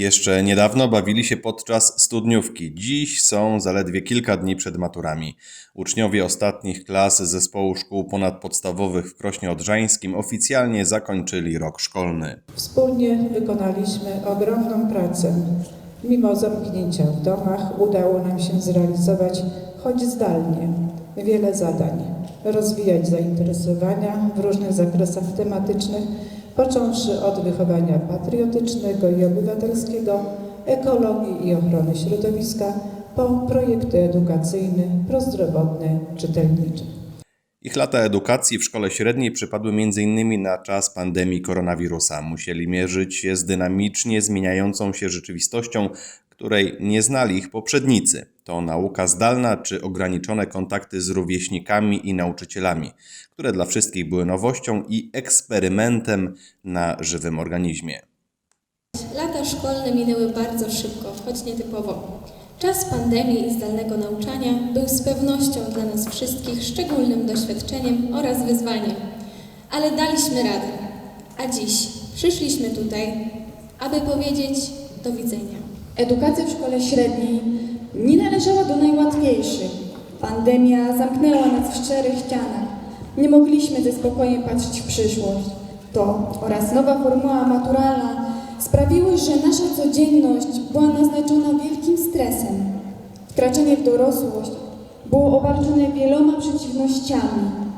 Jeszcze niedawno bawili się podczas studniówki. Dziś są zaledwie kilka dni przed maturami. Uczniowie ostatnich klas zespołu szkół ponadpodstawowych w Krośnie Odrzańskim oficjalnie zakończyli rok szkolny. Wspólnie wykonaliśmy ogromną pracę. Mimo zamknięcia w domach udało nam się zrealizować, choć zdalnie, wiele zadań. Rozwijać zainteresowania w różnych zakresach tematycznych, począwszy od wychowania patriotycznego i obywatelskiego, ekologii i ochrony środowiska, po projekty edukacyjne, prozdrowotne, czytelnicze. Ich lata edukacji w szkole średniej przypadły m.in. na czas pandemii koronawirusa. Musieli mierzyć się z dynamicznie zmieniającą się rzeczywistością, której nie znali ich poprzednicy. To nauka zdalna czy ograniczone kontakty z rówieśnikami i nauczycielami, które dla wszystkich były nowością i eksperymentem na żywym organizmie. Lata szkolne minęły bardzo szybko, choć nietypowo. Czas pandemii i zdalnego nauczania był z pewnością dla nas wszystkich szczególnym doświadczeniem oraz wyzwaniem. Ale daliśmy radę. A dziś przyszliśmy tutaj, aby powiedzieć do widzenia. Edukacja w szkole średniej nie należała do najłatwiejszych. Pandemia zamknęła nas w czterech ścianach. Nie mogliśmy ze spokojem patrzeć w przyszłość. To oraz nowa formuła maturalna sprawiły, że nasza codzienność była naznaczona wielkim stresem. Wkraczanie w dorosłość było obarczone wieloma przeciwnościami.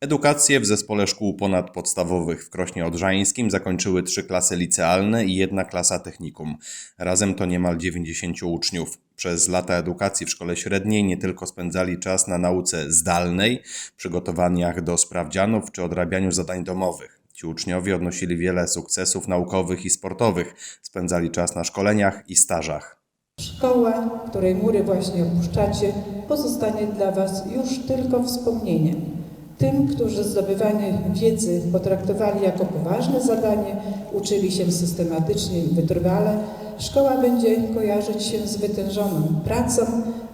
Edukację w zespole szkół ponadpodstawowych w Krośnie Odrzańskim zakończyły trzy klasy licealne i jedna klasa technikum. Razem to niemal 90 uczniów. Przez lata edukacji w szkole średniej nie tylko spędzali czas na nauce zdalnej, przygotowaniach do sprawdzianów czy odrabianiu zadań domowych. Ci uczniowie odnosili wiele sukcesów naukowych i sportowych, spędzali czas na szkoleniach i stażach. Szkoła, której mury właśnie opuszczacie, pozostanie dla Was już tylko wspomnieniem. Tym, którzy zdobywanie wiedzy potraktowali jako poważne zadanie, uczyli się systematycznie i wytrwale, szkoła będzie kojarzyć się z wytężoną pracą,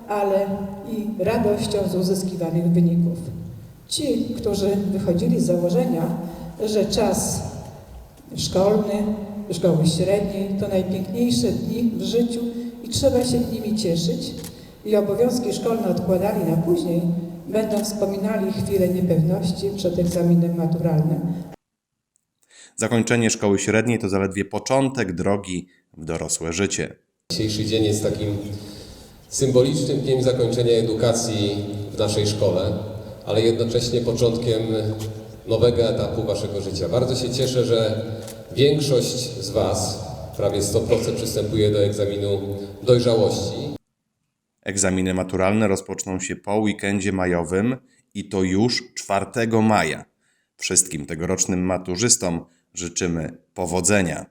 ale i radością z uzyskiwanych wyników. Ci, którzy wychodzili z założenia, że czas szkolny, szkoły średniej to najpiękniejsze dni w życiu i trzeba się nimi cieszyć i obowiązki szkolne odkładali na później, będą wspominali chwile niepewności przed egzaminem maturalnym. Zakończenie szkoły średniej to zaledwie początek drogi w dorosłe życie. Dzisiejszy dzień jest takim symbolicznym dniem zakończenia edukacji w naszej szkole, ale jednocześnie początkiem nowego etapu Waszego życia. Bardzo się cieszę, że większość z Was, prawie 100%, przystępuje do egzaminu dojrzałości. Egzaminy maturalne rozpoczną się po weekendzie majowym i to już 4 maja. Wszystkim tegorocznym maturzystom życzymy powodzenia.